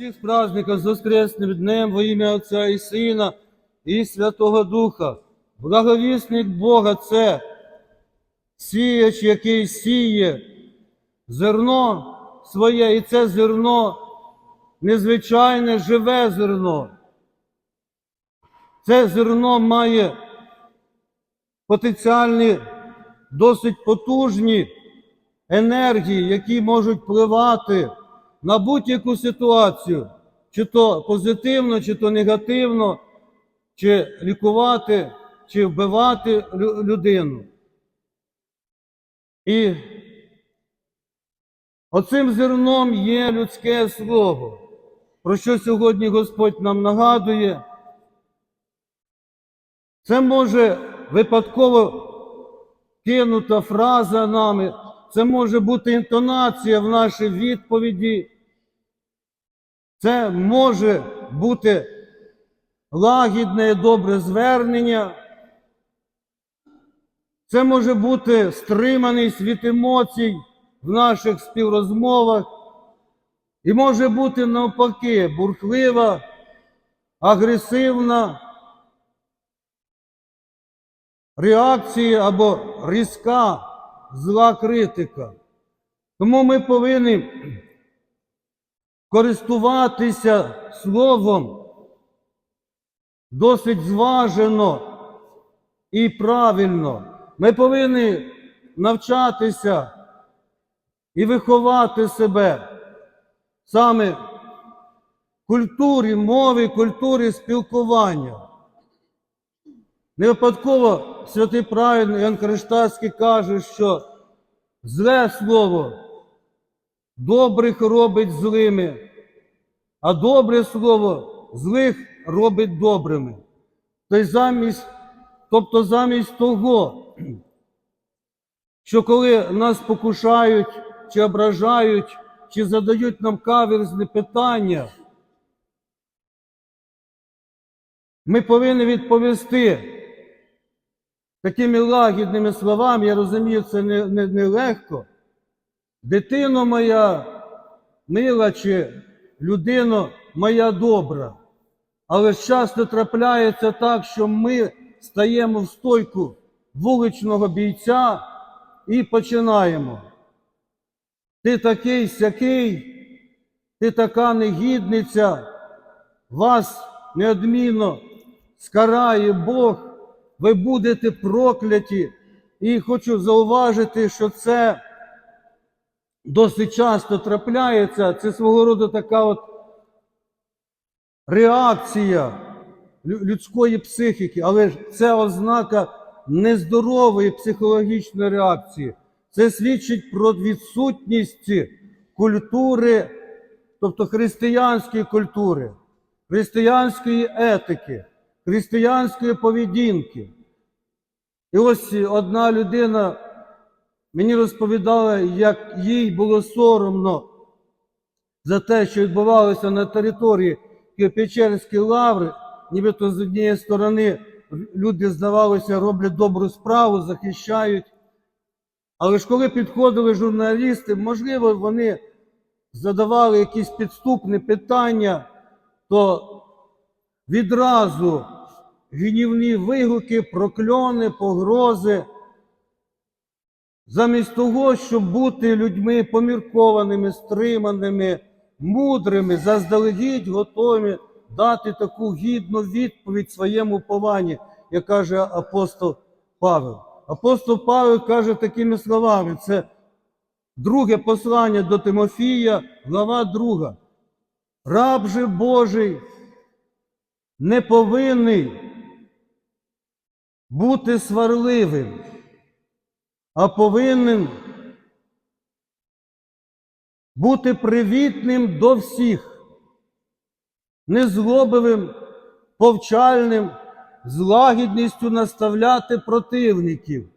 всіх з праздником з Воскресним днем во ім'я Отця і Сина і Святого Духа. Благовісник Бога це сіяч, який сіє зерно своє, і це зерно незвичайне живе зерно. Це зерно має потенціальні, досить потужні енергії, які можуть впливати на будь-яку ситуацію, чи то позитивно, чи то негативно, чи лікувати, чи вбивати людину. І оцим зерном є людське слово, про що сьогодні Господь нам нагадує. Це може випадково кинута фраза нами, це може бути інтонація в нашій відповіді, це може бути лагідне і добре звернення, це може бути стриманість від емоцій в наших співрозмовах, і може бути навпаки бурхлива, агресивна реакція або різка зла критика. Тому ми повинні користуватися словом досить зважено і правильно. Ми повинні навчатися і виховати себе саме культурі мови, культурі спілкування. Не випадково святий праведний Іоанн Криштацький каже, що зле слово добрих робить злими, а добре слово злих робить добрими. Тобто замість, тобто замість того, що коли нас покушають, чи ображають, чи задають нам каверзні питання, ми повинні відповісти такими лагідними словами, я розумію, це не, не, не легко. Дитино моя мила чи людино моя добра. Але часто трапляється так, що ми стаємо в стойку вуличного бійця і починаємо. Ти такий сякий, ти така негідниця, вас неодмінно скарає Бог, ви будете прокляті. І хочу зауважити, що це досить часто трапляється. Це свого роду така от реакція людської психіки, але це ознака нездорової психологічної реакції. Це свідчить про відсутність культури, тобто християнської культури, християнської етики, християнської поведінки. І ось одна людина мені розповідала, як їй було соромно за те, що відбувалося на території Києво-Печерської лаври, нібито з однієї сторони люди, здавалося, роблять добру справу, захищають. Але ж коли підходили журналісти, можливо, вони задавали якісь підступні питання, то відразу гнівні вигуки, прокльони, погрози. Замість того, щоб бути людьми поміркованими, стриманими, мудрими, заздалегідь готові дати таку гідну відповідь своєму повані, як каже апостол Павел. Апостол Павел каже такими словами: це друге послання до Тимофія, глава 2. Раб же Божий не повинний бути сварливим, а повинен бути привітним до всіх, незлобивим, повчальним, з лагідністю наставляти противників.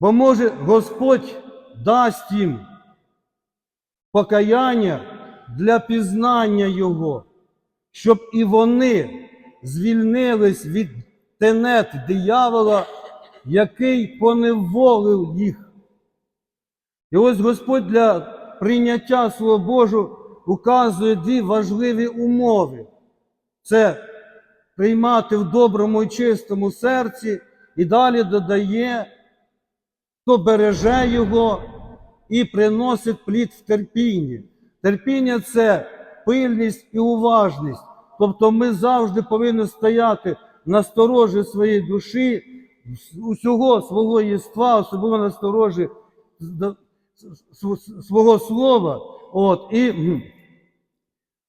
Бо може Господь дасть їм покаяння для пізнання Його, щоб і вони звільнились від тенет диявола, який поневолив їх. І ось Господь для прийняття Слова Божого указує дві важливі умови. Це приймати в доброму і чистому серці, і далі додає, хто береже його і приносить плід в терпінні. Терпіння це пильність і уважність. Тобто ми завжди повинні стояти на сторожі своєї душі, усього свого єства, особливо на сторожі свого слова. От, і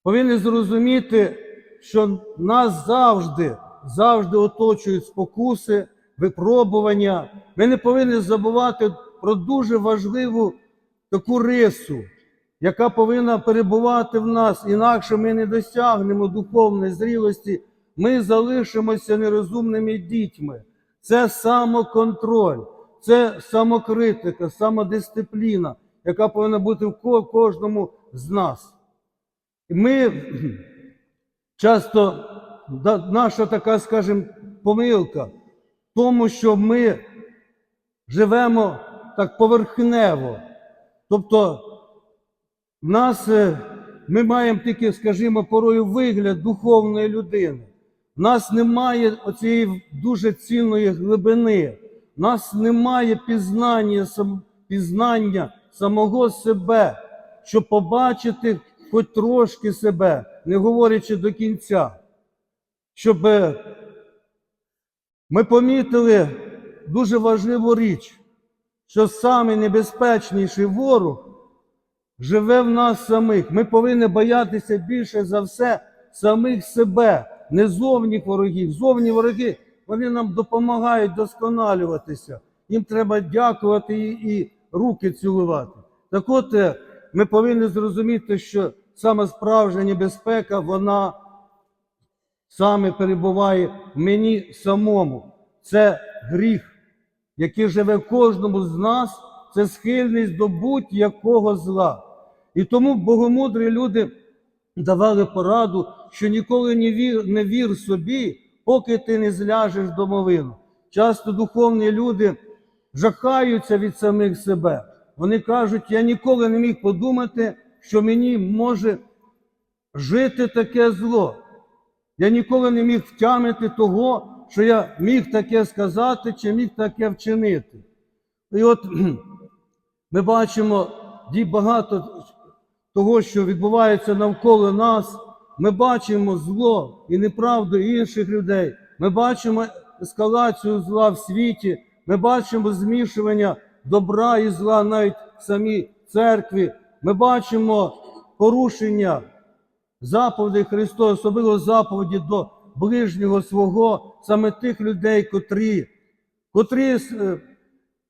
повинні зрозуміти, що нас завжди, завжди оточують спокуси, випробування. Ми не повинні забувати про дуже важливу таку рису, яка повинна перебувати в нас, інакше ми не досягнемо духовної зрілості, ми залишимося нерозумними дітьми. Це самоконтроль, це самокритика, самодисципліна, яка повинна бути в кожному з нас. Ми часто наша така, скажімо, помилка в тому, що ми живемо так поверхнево. Тобто, нас е, ми маємо тільки, скажімо, порою вигляд духовної людини. В нас немає оцієї дуже цінної глибини, в нас немає пізнання, пізнання самого себе, щоб побачити хоч трошки себе, не говорячи до кінця. Щоб е, ми помітили дуже важливу річ, що небезпечніший ворог живе в нас самих. Ми повинні боятися більше за все самих себе, не зовніх ворогів. Зовні вороги вони нам допомагають досконалюватися. Їм треба дякувати і, і руки цілувати. Так от е, ми повинні зрозуміти, що саме справжня небезпека, вона саме перебуває в мені самому. Це гріх, який живе кожному з нас, це схильність до будь-якого зла. І тому богомудрі люди давали пораду, що ніколи не вір, не вір собі, поки ти не зляжеш домовину. Часто духовні люди жахаються від самих себе. Вони кажуть, я ніколи не міг подумати, що мені може жити таке зло. Я ніколи не міг втямити того, що я міг таке сказати чи міг таке вчинити. І от ми бачимо багато того, що відбувається навколо нас. Ми бачимо зло і неправду інших людей. Ми бачимо ескалацію зла в світі. Ми бачимо змішування добра і зла навіть в самій церкві. Ми бачимо порушення заповідей Христова, особливо заповіді до ближнього свого, саме тих людей, котрі, котрі е,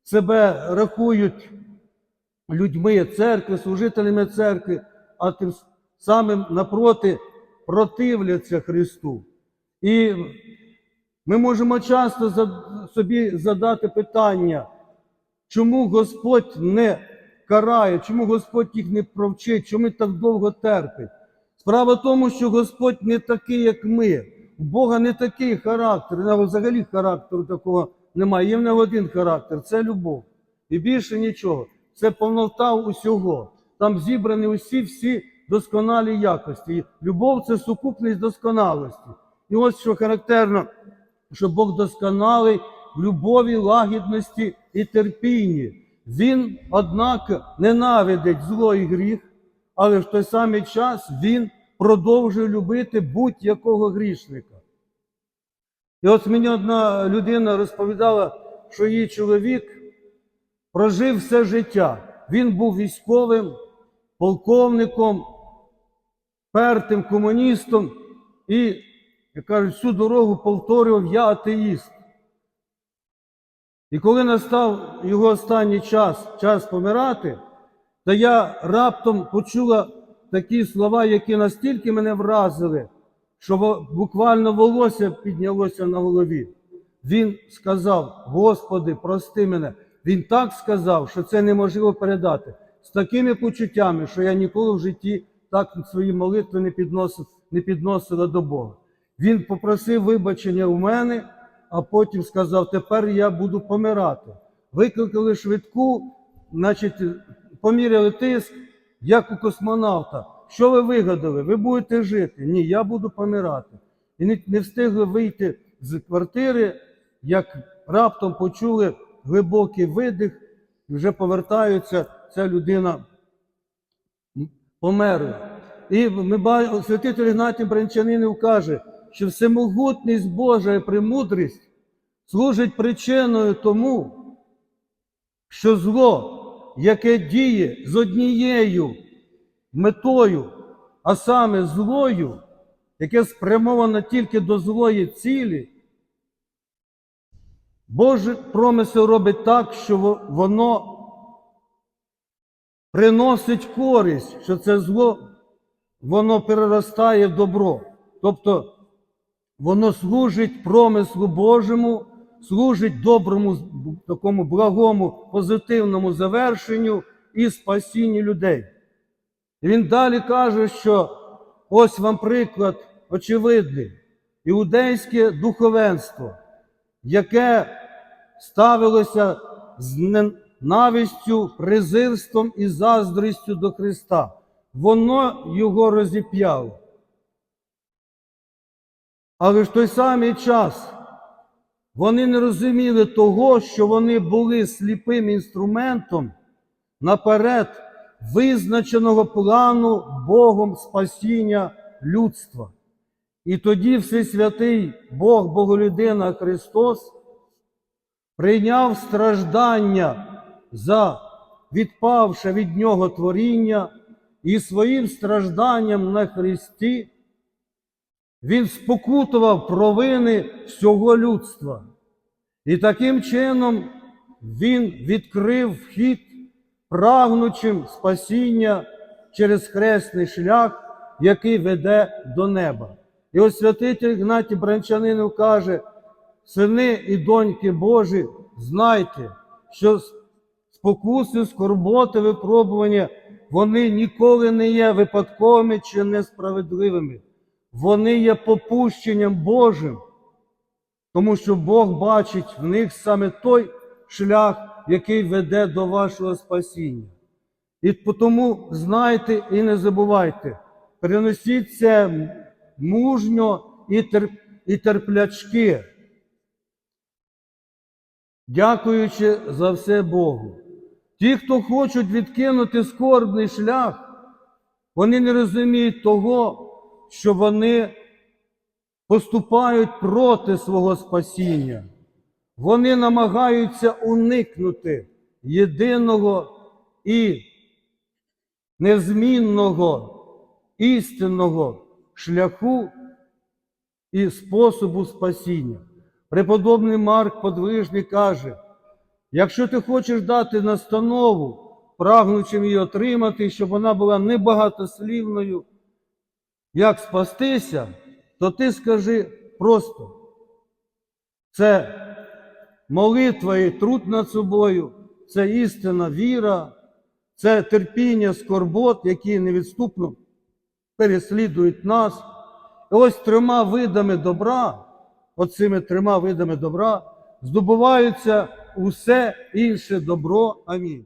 себе рахують людьми церкви, служителями церкви, а тим самим напроти противляться Христу. І ми можемо часто собі задати питання, чому Господь не карає, чому Господь їх не провчить, чому так довго терпить. Справа в тому, що Господь не такий, як ми. У Бога не такий характер, взагалі характеру такого немає. Є в нього один характер це любов. І більше нічого. Це повнота усього. Там зібрані усі всі досконалі якості. Любов це сукупність досконалості. І ось що характерно, що Бог досконалий в любові, лагідності і терпінні. Він, однак, ненавидить зло і гріх, але в той самий час він продовжує любити будь-якого грішника. І от мені одна людина розповідала, що її чоловік прожив все життя. Він був військовим, полковником, пертим комуністом і, як кажуть, всю дорогу повторював я атеїст. І коли настав його останній час, час помирати, то я раптом почула такі слова, які настільки мене вразили, що буквально волосся піднялося на голові. Він сказав: Господи, прости мене. Він так сказав, що це неможливо передати. З такими почуттями, що я ніколи в житті так свої молитви не підносив, не підносила до Бога. Він попросив вибачення у мене, а потім сказав: тепер я буду помирати. Викликали швидку, значить, поміряли тиск, як у космонавта. Що ви вигадали? Ви будете жити? Ні, я буду помирати. І не, встигли вийти з квартири, як раптом почули глибокий видих, і вже повертаються, ця людина померла. І ми бачимо, святитель Ігнатій Брянчанинів каже, що всемогутність Божа і премудрість служить причиною тому, що зло, яке діє з однією метою, а саме злою, яке спрямовано тільки до злої цілі, Божий промисел робить так, що воно приносить користь, що це зло, воно переростає в добро. Тобто воно служить промислу Божому, служить доброму, такому благому, позитивному завершенню і спасінню людей. Він далі каже, що ось вам приклад очевидний. Іудейське духовенство, яке ставилося з ненавистю, презирством і заздрістю до Христа. Воно його розіп'яло. Але в той самий час вони не розуміли того, що вони були сліпим інструментом наперед визначеного плану Богом спасіння людства. І тоді Всесвятий Бог, Боголюдина Христос, прийняв страждання за відпавше від Нього творіння і своїм стражданням на Христі Він спокутував провини всього людства. І таким чином Він відкрив вхід прагнучим спасіння через хресний шлях, який веде до неба. І ось святитель Гнатій Бранчанинов каже, сини і доньки Божі, знайте, що спокуси, скорботи, випробування, вони ніколи не є випадковими чи несправедливими. Вони є попущенням Божим, тому що Бог бачить в них саме той шлях, який веде до вашого спасіння. І тому знайте і не забувайте, переносіть це мужньо і, терп, і терплячки, дякуючи за все Богу. Ті, хто хочуть відкинути скорбний шлях, вони не розуміють того, що вони поступають проти свого спасіння. Вони намагаються уникнути єдиного і незмінного істинного шляху і способу спасіння. Преподобний Марк Подвижний каже: якщо ти хочеш дати настанову, прагнучим її отримати, щоб вона була небагатослівною, як спастися, то ти скажи просто. Це молитва і труд над собою, це істинна віра, це терпіння скорбот, які невідступно переслідують нас. І ось трьома видами добра, оцими трьома видами добра, здобуваються усе інше добро. Амінь.